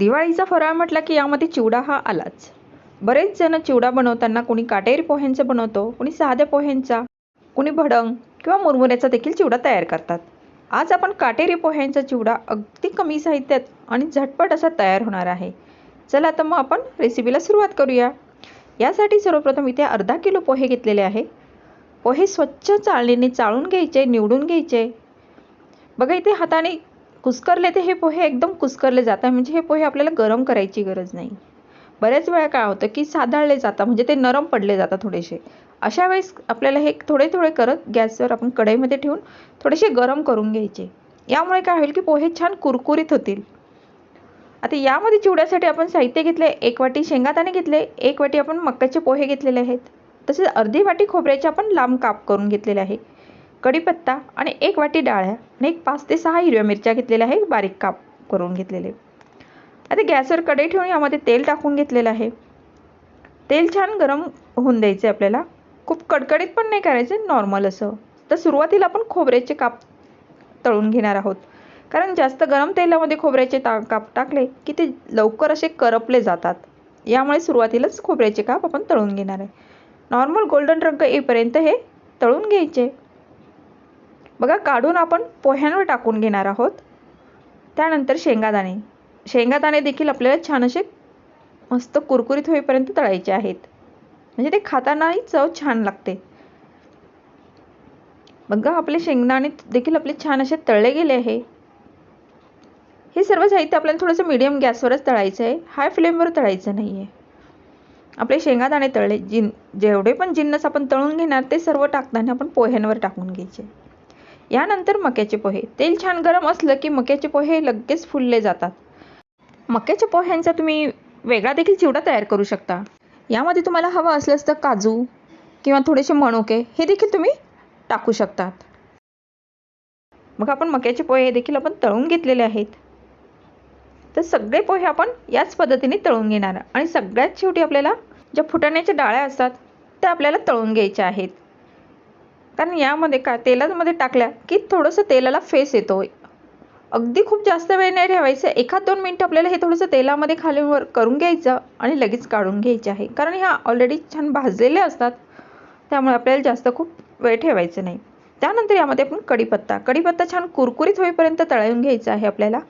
दिवाळीचा फराळ म्हटला की यामध्ये चिवडा हा आलाच. बरेच जण चिवडा बनवताना कोणी काटेरी पोह्यांचा बनवतो कोणी साध्या पोह्यांचा कोणी भडंग किंवा मुरमुऱ्याचा देखील चिवडा तयार करतात. आज आपण काटेरी पोह्यांचा चिवडा अगदी कमी साहित्यात आणि झटपट असा तयार होणार आहे. चला तर मग आपण रेसिपीला सुरुवात करूया. यासाठी सर्वप्रथम इथे अर्धा किलो पोहे घेतलेले आहे. पोहे स्वच्छ चाळणीने चाळून घ्यायचे निवडून घ्यायचे. बघा इथे हाताने कुस्करले ते हे पोहे एकदम कुस्करले जातात. म्हणजे हे पोहे आपल्याला गरम करायची गरज नाही. बऱ्याच वेळा काय होतं की साधाळले जातात म्हणजे ते नरम पडले जातात थोडेसे. अशा वेळेस आपल्याला हे थोडे थोडे करत गॅसवर आपण कढईमध्ये ठेवून थोडेसे गरम करून घ्यायचे. यामुळे काय होईल की पोहे छान कुरकुरीत होतील. आता यामध्ये चिवड्यासाठी आपण साहित्य घेतले एक वाटी शेंगादाणे घेतले एक वाटी आपण मक्याचे पोहे घेतलेले आहेत. तसेच अर्धी वाटी खोबऱ्याचे आपण लांब काप करून घेतलेले आहे. कढीपत्ता आणि एक वाटी डाळ्या आणि एक पाच ते सहा हिरव्या मिरच्या घेतलेल्या आहे बारीक काप करून घेतलेले. आता गॅसवर कढई ठेवून यामध्ये तेल टाकून घेतलेलं आहे. तेल छान गरम होऊन द्यायचे आपल्याला. खूप कडकडीत पण नाही करायचे नॉर्मल असं. तर सुरुवातीला आपण खोबऱ्याचे काप तळून घेणार आहोत. कारण जास्त गरम तेलामध्ये खोबऱ्याचे ता काप टाकले की ते लवकर असे करपले जातात. यामुळे सुरुवातीलाच खोबऱ्याचे काप आपण तळून घेणार आहे. नॉर्मल गोल्डन रंग येईपर्यंत हे तळून घ्यायचे. बघा काढून आपण पोह्यांवर टाकून घेणार आहोत. त्यानंतर शेंगादाणे. शेंगादाणे देखील आपल्याला छान असे मस्त कुरकुरीत होईपर्यंत तळायचे आहेत. म्हणजे ते खातानाही चव छान लागते. बघा आपले शेंगदाणे देखील आपले छान असे तळले गेले आहे. हे सर्व साहित्य आपल्याला थोडंसं मीडियम गॅसवरच तळायचं आहे. हाय फ्लेमवर तळायचं नाही आहे आपले शेंगादाणे तळले. जिन जेवढे पण जिन्नस आपण तळून घेणार ते सर्व टाकताना आपण पोह्यांवर टाकून घ्यायचे. यानंतर मक्याचे पोहे. तेल छान गरम असलं की मक्याचे पोहे लगेच फुलले जातात. मक्याच्या पोह्यांचा तुम्ही वेगळा देखील चिवडा तयार करू शकता. यामध्ये तुम्हाला हवं असल्यास तर काजू किंवा थोडेसे मणुके हे देखील तुम्ही टाकू शकतात. मग आपण मक्याचे पोहे देखील आपण तळून घेतलेले आहेत. तर सगळे पोहे आपण याच पद्धतीने तळून घेणार. आणि सगळ्यात शेवटी आपल्याला ज्या फुटाण्याच्या डाळ्या असतात त्या आपल्याला तळून घ्यायच्या आहेत. कारण यामध्ये का तेलामध्ये टाकल्या की थोडंसं तेलाला फेस येतो. अगदी खूप जास्त वेळ नाही ठेवायचं. एखाद दोन मिनटं आपल्याला हे थोडंसं तेलामध्ये खाली वर करून घ्यायचं आणि लगेच काढून घ्यायचे आहे. कारण ह्या ऑलरेडी छान भाजलेले असतात त्यामुळे आपल्याला जास्त खूप वेळ ठेवायचं नाही. त्यानंतर यामध्ये आपण कढीपत्ता कढीपत्ता छान कुरकुरीत होईपर्यंत तळून घ्यायचा आहे आपल्याला.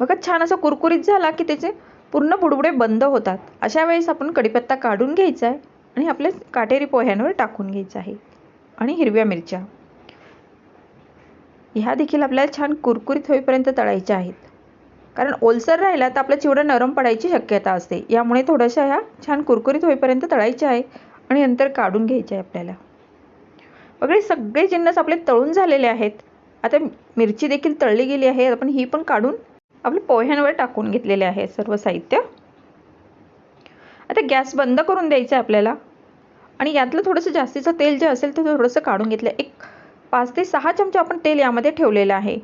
बघा छान असं कुरकुरीत झाला की त्याचे पूर्ण बुडबुडे बंद होतात. अशा वेळेस आपण कढीपत्ता काढून घ्यायचा आहे. आणि आपल्या काटेरी पोह्यांवर टाकून घ्यायचं आहे. आणि हिरव्या मिरच्या. ह्या देखील आपल्याला छान कुरकुरीत होईपर्यंत तळायच्या आहेत. कारण ओलसर राहिला तर आपला चिवडा नरम पडायची शक्यता असते. यामुळे थोड्याशा ह्या छान कुरकुरीत होईपर्यंत तळायच्या आहे आणि नंतर काढून घ्यायचे आहे आपल्याला. वगैरे सगळे जिन्नस आपले तळून झालेले आहेत. आता मिरची देखील तळली गेली आहे. आपण ही पण काढून आपल्या पोह्यांवर टाकून घेतलेले आहे सर्व साहित्य. आता गॅस बंद करून द्यायचा आहे आपल्याला. आणि यातलं थोडंसं जास्तीचं तेल जे असेल ते थोडंसं काढून घेतलं. एक पाच ते सहा चमचे आपण तेल यामध्ये ठेवलेलं आहे.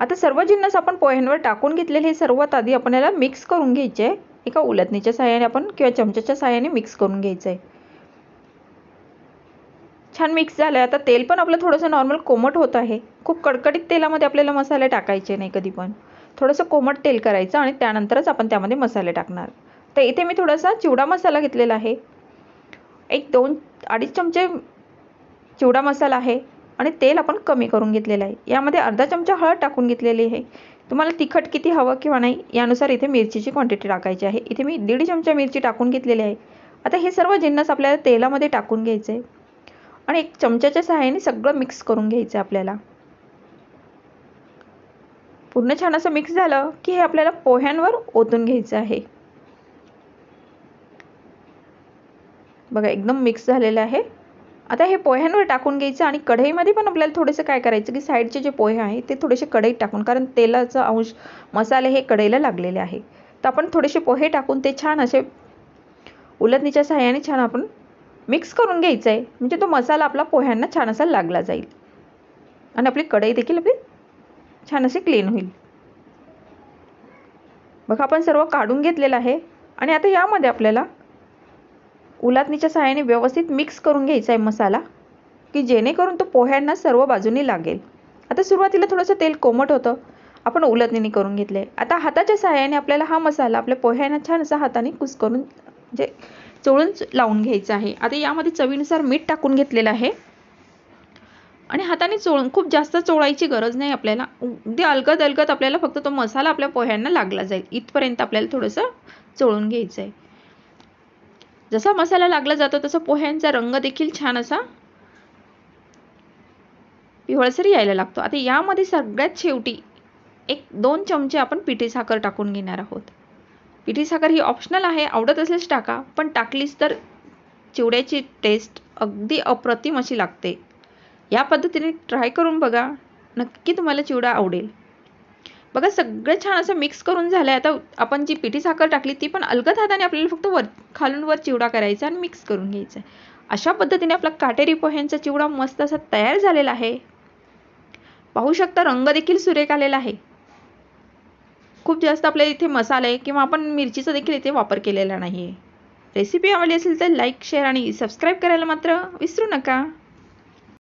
आता सर्व जिन्नस आपण पोह्यांवर टाकून घेतलेले हे सर्वात आधी आपण याला मिक्स करून घ्यायचे आहे. एका उलटणीच्या साह्याने आपण किंवा चमच्याच्या साह्याने मिक्स करून घ्यायचं आहे. छान मिक्स झालं आहे आता तेल पण आपलं थोडंसं नॉर्मल कोमट होत आहे. खूप कडकडीत तेलामध्ये आपल्याला मसाले टाकायचे नाही कधी पण. थोडंसं कोमट तेल करायचं आणि त्यानंतरच आपण त्यामध्ये मसाले टाकणार. तर इथे मी थोडासा चिवडा मसाला घेतलेला आहे. एक दोन अडीच चमचे चिवडा मसाला आहे आणि तेल आपण कमी करून घेतलेलं आहे. यामध्ये अर्धा चमचा हळद टाकून घेतलेली आहे. तुम्हाला तिखट किती हवं किंवा नाही यानुसार इथे मिरचीची क्वांटिटी टाकायची आहे. इथे मी दीड चमचा मिरची टाकून घेतलेली आहे. आता हे सर्व जिन्नस आपल्याला तेलामध्ये टाकून घ्यायचं आहे आणि एक चमच्याच्या सहाय्याने सगळं मिक्स करून घ्यायचं आहे आपल्याला. पूर्ण छान असं मिक्स झालं की हे आपल्याला पोह्यांवर ओतून घ्यायचं आहे. बघा एकदम मिक्स झालेलं आहे. आता हे पोह्यांवर टाकून घ्यायचं आणि कढईमध्ये पण आपल्याला थोडंसं काय करायचं की साईडचे जे पोहे आहे ते थोडेसे कढईत टाकून कारण तेलाचा अंश मसाले हे कढईला लागलेले आहे. तर आपण थोडेसे पोहे टाकून ते छान असे उलटणीच्या सहाय्याने छान आपण मिक्स करून घ्यायचं आहे. म्हणजे तो मसाला आपला पोह्यांना छान असा लागला जाईल. आणि आपली कढई देखील आपली छान असे क्लीन होईल. बघा आपण सर्व काढून घेतलेलं आहे. आणि आता यामध्ये आपल्याला उलातणीच्या सहाय्याने व्यवस्थित मिक्स करून घ्यायचा आहे मसाला की जेणेकरून तो पोह्यांना सर्व बाजूनी लागेल. आता सुरुवातीला थोडंसं तेल कोमट होतं. आपण उलटणीने करून घेतले. आता हाताच्या सहाय्याने आपल्याला हा मसाला आपल्या पोह्यांना छान असा हाताने कुस्करून म्हणजे चोळून लावून घ्यायचा आहे. आता यामध्ये चवीनुसार मीठ टाकून घेतलेलं आहे. आणि हाताने चोळून खूप जास्त चोळायची गरज नाही आपल्याला. अगदी अलगद अलगद आपल्याला फक्त तो मसाला आपल्या पोह्यांना लागला जाईल. इथपर्यंत आपल्याला थोडंसं चोळून घ्यायचं आहे. जसा मसाला लागला जातो तसा पोह्यांचा रंग देखील छान असा पिवळसर यायला लागतो. आता यामध्ये सगळ्यात शेवटी एक दोन चमचे आपण पिठी साखर टाकून घेणार आहोत. पिठी साखर ही ऑप्शनल आहे आवडत असल्यास टाका पण टाकलीच तर चिवड्याची टेस्ट अगदी अप्रतिम अशी लागते. या पद्धतीने ट्राय करून बघा नक्की तुम्हाला चिवडा आवडेल. बघा सगळं छान असं मिक्स करून झालं आहे आता आपण जी पिठी साखर टाकली ती पण अलगद हाताने आपल्याला फक्त वर खालून वर चिवडा करायचा आणि मिक्स करून घ्यायचा. अशा पद्धतीने आपला काटेरी पोह्यांचा चिवडा मस्त असा तयार झालेला आहे. पाहू शकता रंग देखील सुरेख आलेला आहे. खूप जास्त आपल्या इथे मसाले किंवा आपण मिरचीचा देखील इथे वापर केलेला नाही आहे रेसिपी आवडली असेल तर लाईक शेअर आणि सबस्क्राईब करायला मात्र विसरू नका.